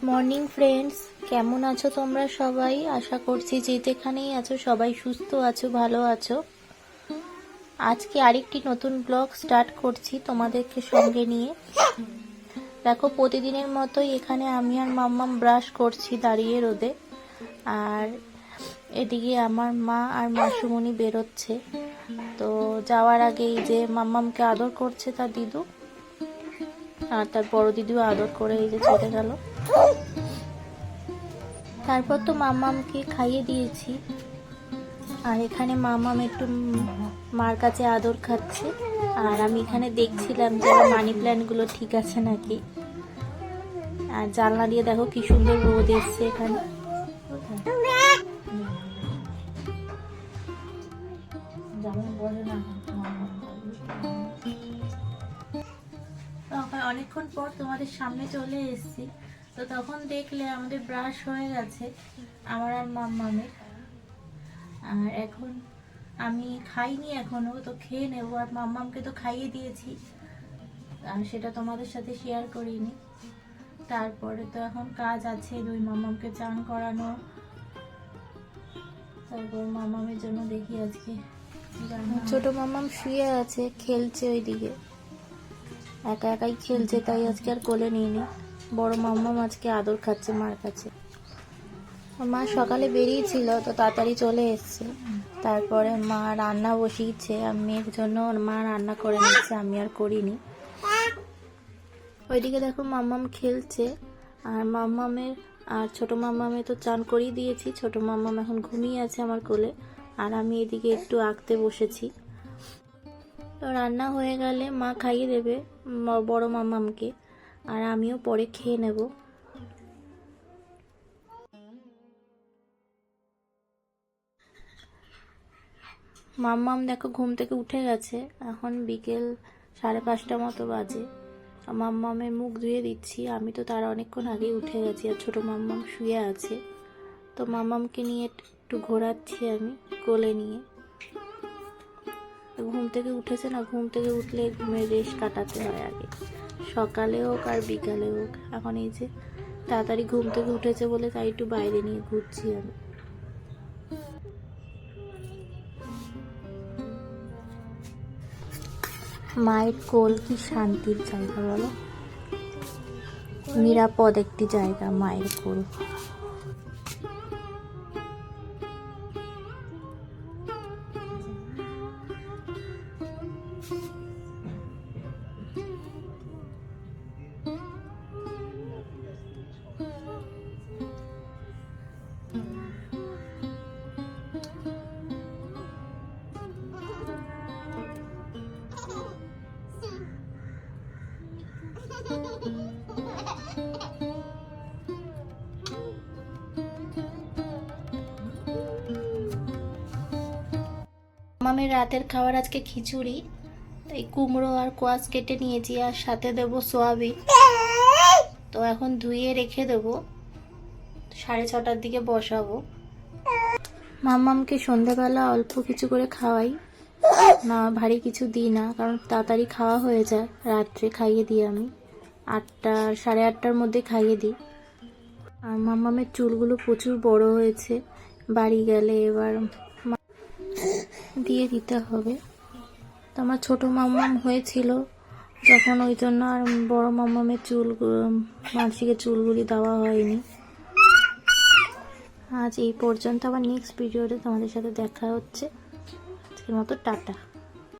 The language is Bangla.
গুড মর্নিং ফ্রেন্ডস কেমন আছো তোমরা সবাই? আশা করছি যে যেখানেই আছো সবাই সুস্থ আছো, ভালো আছো। আজকে আরেকটি নতুন ব্লগ স্টার্ট করছি তোমাদেরকে সঙ্গে নিয়ে। দেখো, প্রতিদিনের মতোই এখানে আমি আর মাম্মাম ব্রাশ করছি দাঁড়িয়ে রোদে। আর এদিকে আমার মা আর মাসুমণি বেরোচ্ছে। তো যাওয়ার আগেই যে মাম্মামকে আদর করছে তার দিদু। আর তার বড় দিদিও আদর করে এই যে চলে গেল। তারপর তো মামামকে খাইয়ে দিয়েছি। আর এখানে মামাম একটু মার কাছে আদর খাচ্ছে। আর আমি এখানে দেখছিলাম যে আমার মানি প্ল্যান্টগুলো ঠিক আছে নাকি। আর জানলা দিয়ে দেখো কি সুন্দর রোদ এসছে এখানে। তখন অনেকক্ষণ পর তোমাদের সামনে চলে এসেছি। তো তখন দেখলে আমাদের ব্রাশ হয়ে গেছে, আমার আর মাম্মামের। আর এখন আমি খাইনি এখনও, তো খেয়ে নেব। আর মাম্মামকে তো খাইয়ে দিয়েছি, আর সেটা তোমাদের সাথে শেয়ার করিনি। তারপরে তো এখন কাজ আছে, দুই মাম্মামকে চান করানো। তারপর মাম্মামের জন্য দেখি আজকে ছোট মাম্মাম শুয়ে আছে, খেলছে ওইদিকে। একা একাই খেলছে, তাই আজকে আর কোলে নিইনি। বড় মাম্মাম আজকে আদর খাচ্ছে মার কাছে। মা সকালে বেরিয়েছিল, তো তাড়াতাড়ি চলে এসছে। তারপরে মা রান্না বসিয়েছে মেয়ের জন্য মা রান্না করে নিচ্ছে আমি আর করিনি। ওইদিকে দেখো মাম্মাম খেলছে, আর মাম্মামের, আর ছোট মাম্মামে তো চান করিয়ে দিয়েছি, ছোট মাম্মাম এখন ঘুমিয়ে আছে আমার কোলে, আর আমি এদিকে একটু আঁকতে বসেছি। তো রান্না হয়ে গেলে মা খাইয়ে দেবে। বড় মাম্মামকে আর আমিও পরে খেয়ে নেব। মাম্মাম দেখো ঘুম থেকে উঠে গেছে, এখন বিকেল সাড়ে পাঁচটা মতো বাজে। মাম্মামের মুখ ধুয়ে দিচ্ছি, আমি তো তার অনেকক্ষণ আগেই উঠে গেছি, আর ছোটো মাম্মাম শুয়ে আছে। তো মাম্মামকে নিয়ে একটু ঘোরাচ্ছি আমি কোলে নিয়ে। ঘুম থেকে উঠেছে না, ঘুম থেকে উঠলে ঘুমের রেশ কাটাতে হয় আগে। সকালে হোক আর বিকালে হোক, এখন এই যে তাড়াতাড়ি ঘুম থেকে উঠেছে বলে তাই একটু বাইরে নিয়ে ঘুরছি আমি। মায়ের কোল কি শান্তির জায়গা বলো? নিরাপদ একটি জায়গা মায়ের কোল। মামের রাতের খাবার আজকে খিচুড়ি, তাই কুমড়ো আর কোয়াশ কেটে নিয়েছি আর সাথে দেবো সোয়াবিন। তো এখন ধুয়ে রেখে দেবো, সাড়ে ছটার দিকে বসাবো। মাম্মামকে সন্ধেবেলা অল্প কিছু করে খাওয়াই, না ভারী কিছু দিই না, কারণ তাড়াতাড়ি খাওয়া হয়ে যায়, রাত্রে খাইয়ে দিই আমি। আটটা, সাড়ে আটটার মধ্যে খাইয়ে দিই। আর মাম্মামের চুলগুলো প্রচুর বড় হয়েছে। বাড়ি গেলে এবার দিয়ে দিতে হবে। তো আমার ছোটো মাম্মাম হয়েছিল যখন ওই জন্য আর বড় মাম্মামের চুল মানসিকের চুলগুলি দেওয়া হয়নি। আজ এই পর্যন্ত আবার নেক্সট ভিডিওতে তোমাদের সাথে দেখা হচ্ছে। আজকের মতো টাটা।